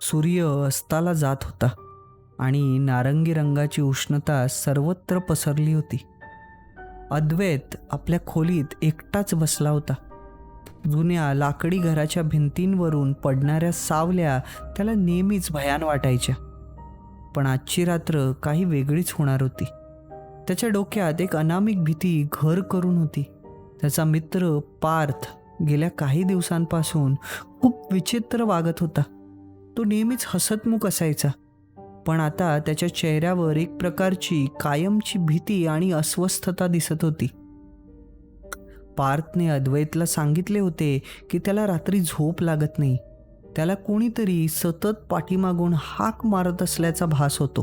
सूर्य अस्ताला जात होता आणि नारंगी रंगाची उष्णता सर्वत्र पसरली होती. अद्वैत आपल्या खोलीत एकटाच बसला होता. जुन्या लाकडी घराच्या भिंतींवरून पडणाऱ्या सावल्या त्याला नेहमीच भयान वाटायच्या. पण आजची रात्र काही वेगळीच होणार होती. त्याच्या डोक्यात एक अनामिक भीती घर करून होती. त्याचा मित्र पार्थ गेल्या काही दिवसांपासून खूप विचित्र वागत होता. तो नेहमीच हसतमुख असायचा. पण आता त्याच्या चेहऱ्यावर एक प्रकारची कायमची भीती आणि अस्वस्थता दिसत होती. पार्थने अद्वैतला सांगितले होते की त्याला रात्री झोप लागत नाही. त्याला कोणीतरी सतत पाठीमागून हाक मारत असल्याचा भास होतो.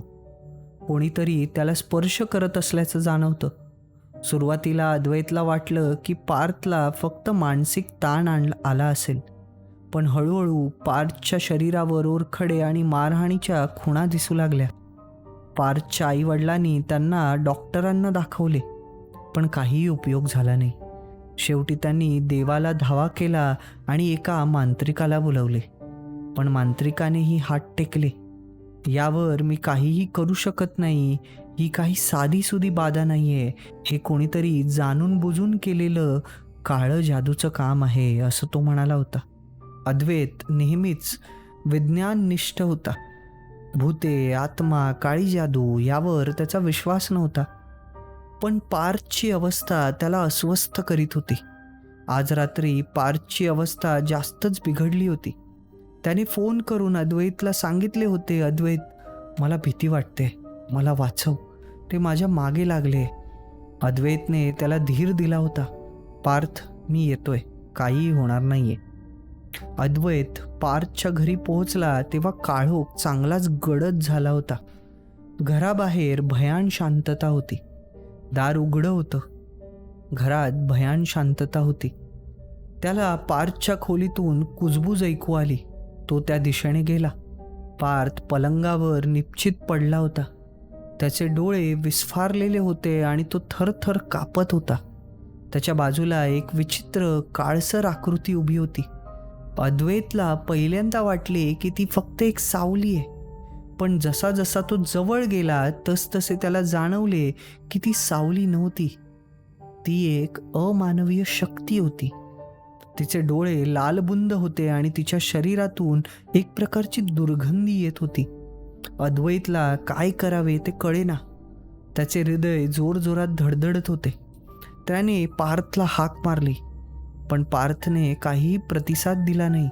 कोणीतरी त्याला स्पर्श करत असल्याचं जाणवतं. सुरुवातीला अद्वैतला वाटलं की पार्थला फक्त मानसिक ताण आण आला असेल. पण हळूहळू पार्थच्या शरीरावर ओरखडे आणि मारहाणीच्या खुणा दिसू लागल्या. पार्थच्या आईवडिलांनी त्यांना डॉक्टरांना दाखवले पण काहीही उपयोग झाला नाही. शेवटी त्यांनी देवाला धावा केला आणि एका मांत्रिकाला बोलवले. पण मांत्रिकानेही हात टेकले. यावर मी काहीही करू शकत नाही ही काही साधीसुधी बाधा नाही आहे हे कोणीतरी जाणून बुजून केलेलं काळं जादूचं काम आहे असं तो म्हणाला होता. अद्वैत नेहमीच विज्ञाननिष्ठ होता. भूते आत्मा काळी जादू यावर त्याचा विश्वास नव्हता. पण पार्थची अवस्था त्याला अस्वस्थ करीत होती. आज रात्री पार्थची अवस्था जास्तच बिघडली होती. त्याने फोन करून अद्वैतला सांगितले होते अद्वैत मला भीती वाटते मला वाचव ते माझ्या मागे लागले. अद्वैतने त्याला धीर दिला होता. पार्थ मी येतोय काहीही होणार नाहीये. अद्वैत पार्थच्या घरी पोहोचला तेव्हा काळोख चांगलाच गडद झाला होता. घराबाहेर भयान शांतता होती. दार उघडं होतं. घरात भयान शांतता होती. त्याला पार्थच्या खोलीतून कुजबूज ऐकू आली. तो त्या दिशेने गेला. पार्थ पलंगावर निश्चित पडला होता. त्याचे डोळे विस्फारलेले होते आणि तो थरथर कापत होता. त्याच्या बाजूला एक विचित्र काळसर आकृती उभी होती. अद्वैतला पहिल्यांदा वाटले की ती फक्त एक सावली आहे. पण जसा जसा तो जवळ गेला तसतसे त्याला जाणवले की ती सावली नव्हती. ती एक अमानवीय शक्ती होती. तिचे डोळे लालबुंद होते आणि तिच्या शरीरातून एक प्रकारची दुर्गंधी येत होती. अद्वैतला काय करावे ते कळेना. त्याचे हृदय जोरजोरात धडधडत होते. त्याने पार्थला हाक मारली. पण पार्थने काहीही प्रतिसाद दिला नाही.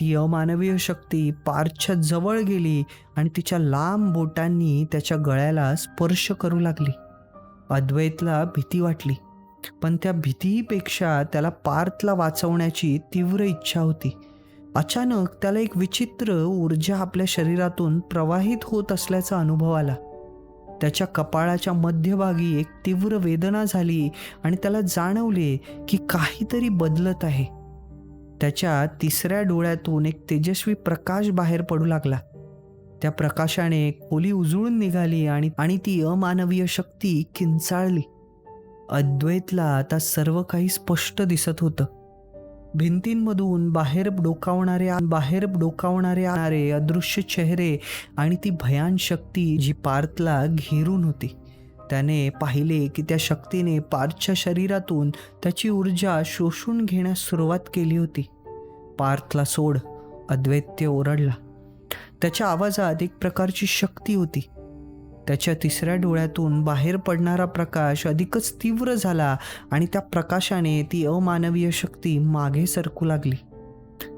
ती अमानवीय शक्ती पार्थच्या जवळ गेली आणि तिच्या लांब बोटांनी त्याच्या गळ्याला स्पर्श करू लागली. अद्वैतला भीती वाटली पण त्या भीतीपेक्षा त्याला पार्थला वाचवण्याची तीव्र इच्छा होती. अचानक त्याला एक विचित्र ऊर्जा आपल्या शरीरातून प्रवाहित होत असल्याचा अनुभव आला. त्याच्या कपाळाच्या मध्यभागी एक तीव्र वेदना झाली आणि त्याला जाणवले की काहीतरी बदलत आहे. त्याच्या तिसऱ्या डोळ्यातून एक तेजस्वी प्रकाश बाहेर पडू लागला. त्या प्रकाशाने खोली उजळून निघाली आणि आणि ती अमानवीय शक्ती किंचाळली. अद्वैतला आता सर्व काही स्पष्ट दिसत होतं. भिंतींमधून बाहेर डोकावणारे बाहेर डोकावणारे आणारे अदृश्य चेहरे आणि ती भयान शक्ती जी पार्थला घेरून होती. त्याने पाहिले की त्या शक्तीने पार्थच्या शरीरातून त्याची ऊर्जा शोषून घेण्यास सुरुवात केली होती. पार्थला सोड अद्वैत्य ओरडला. त्याच्या आवाजात एक प्रकारची शक्ती होती. त्याच्या तिसऱ्या डोळ्यातून बाहेर पडणारा प्रकाश अधिकच तीव्र झाला आणि त्या प्रकाशाने ती अमानवीय शक्ती मागे सरकू लागली.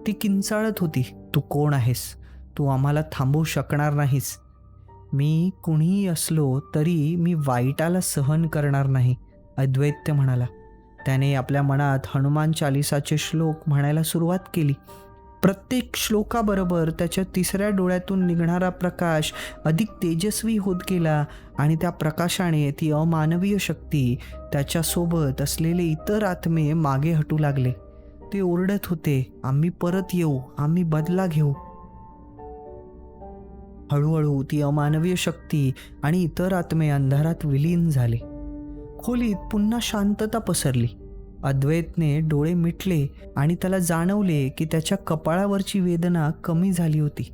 ती किंचाळत होती तू कोण आहेस? तू आम्हाला थांबवू शकणार नाहीस. मी कुणीही असलो तरी मी वाईटाला सहन करणार नाही अद्वैत्य म्हणाला. त्याने आपल्या मनात हनुमान चालिसाचे श्लोक म्हणायला सुरुवात केली. प्रत्येक श्लोकाबरोबर त्याच्या तिसऱ्या डोळ्यातून निघणारा प्रकाश अधिक तेजस्वी होत गेला आणि त्या प्रकाशाने ती अमानवीय शक्ती त्याच्यासोबत असलेले इतर आत्मे मागे हटू लागले. ते ओरडत होते आम्ही परत येऊ आम्ही बदला घेऊ. हळूहळू ती अमानवीय शक्ती आणि इतर आत्मे अंधारात विलीन झाले. खोलीत पुन्हा शांतता पसरली. अद्वैतने डोळे मिटले आणि त्याला जाणवले की त्याच्या कपाळावरची वेदना कमी झाली होती.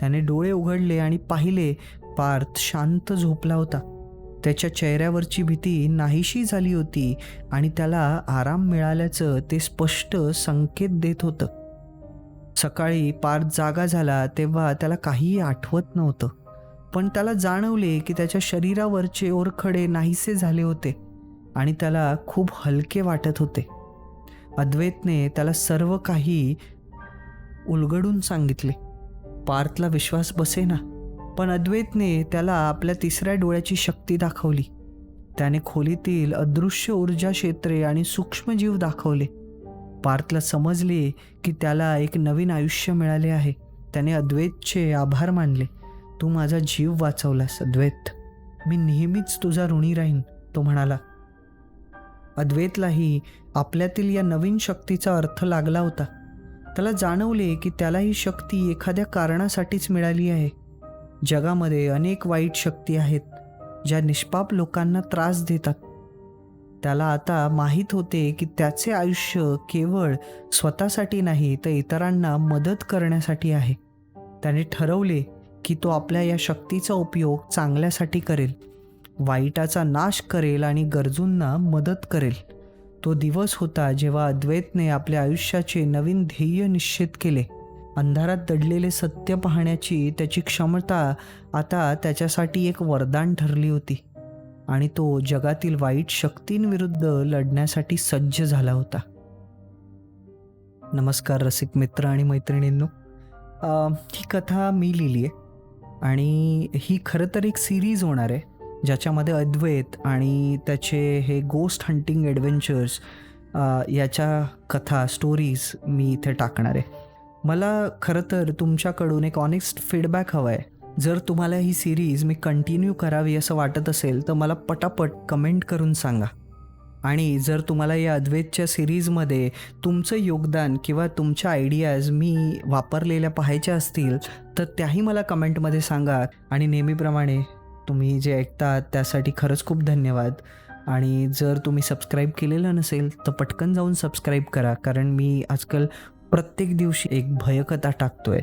त्याने डोळे उघडले आणि पाहिले पार्थ शांत झोपला होता. त्याच्या चेहऱ्यावरची भीती नाहीशी झाली होती आणि त्याला आराम मिळाल्याचं ते स्पष्ट संकेत देत होतं. सकाळी पार्थ जागा झाला तेव्हा त्याला काहीही आठवत नव्हतं. पण त्याला जाणवले की त्याच्या शरीरावरचे ओरखडे नाहीसे झाले होते. आणि त्याला खूप हलके वाटत होते. अद्वैतने त्याला सर्व काही उलगडून सांगितले. पार्थला विश्वास बसेना पण अद्वैतने त्याला आपल्या तिसऱ्या डोळ्याची शक्ती दाखवली. त्याने खोलीतील अदृश्य ऊर्जा क्षेत्रे आणि सूक्ष्मजीव दाखवले. पार्थला समजले की त्याला एक नवीन आयुष्य मिळाले आहे. त्याने अद्वैतचे आभार मानले. तू माझा जीव वाचवलास अद्वैत. मी नेहमीच तुझा ऋणी राहीन तो म्हणाला. अद्वैतलाही आपल्यातील या नवीन शक्तीचा अर्थ लागला होता. त्याला जाणवले की त्याला ही शक्ती एखाद्या कारणासाठीच मिळाली आहे. जगामध्ये अनेक वाईट शक्ती आहेत ज्या निष्पाप लोकांना त्रास देतात. त्याला आता माहीत होते की त्याचे आयुष्य केवळ स्वतःसाठी नाही तर इतरांना मदत करण्यासाठी आहे. त्याने ठरवले की तो आपल्या या शक्तीचा उपयोग चांगल्यासाठी करेल. वाईटाचा नाश करेल आणि गरजूंना मदत करेल. तो दिवस होता जेव्हा अद्वैतने आपल्या आयुष्याचे नवीन ध्येय निश्चित केले. अंधारात दडलेले सत्य पाहण्याची त्याची क्षमता आता त्याच्यासाठी एक वरदान ठरली होती. आणि तो जगातील वाईट शक्तींविरुद्ध लढण्यासाठी सज्ज झाला होता. नमस्कार रसिक मित्र आणि मैत्रिणींनो. ही कथा मी लिहिली आहे आणि ही खरं तर एक सिरीज होणार आहे. ज्याच्यामध्ये अद्वैत आणि त्याचे हे गोस्ट हंटिंग ॲडव्हेंचर्स याच्या कथा स्टोरीज मी इथे टाकणार आहे. मला खरं तर तुमच्याकडून एक ऑनेस्ट फीडबॅक हवा आहे जर तुम्हाला ही सिरीज मी कंटिन्यू करावी असं वाटत असेल तर मला पटापट कमेंट करून सांगा. आणि जर तुम्हाला या अद्वैतच्या सिरीजमध्ये तुमचं योगदान किंवा तुमच्या आयडियाज मी वापरलेल्या पाहायच्या असतील तर त्याही मला कमेंटमध्ये सांगा. आणि नेहमीप्रमाणे तुम्ही जे ऐकता त्यासाठी खरंच खूप धन्यवाद. आणि जर तुम्ही सबस्क्राईब केलेलं नसेल तर पटकन जाऊन सबस्क्राईब करा. कारण मी आजकाल प्रत्येक दिवशी एक भयकथा टाकतोय.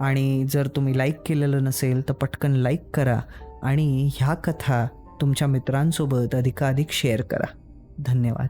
आणि जर तुम्ही लाईक केलेलं नसेल तर पटकन लाईक करा. आणि ह्या कथा तुमच्या मित्रांसोबत अधिकाधिक शेअर करा. धन्यवाद.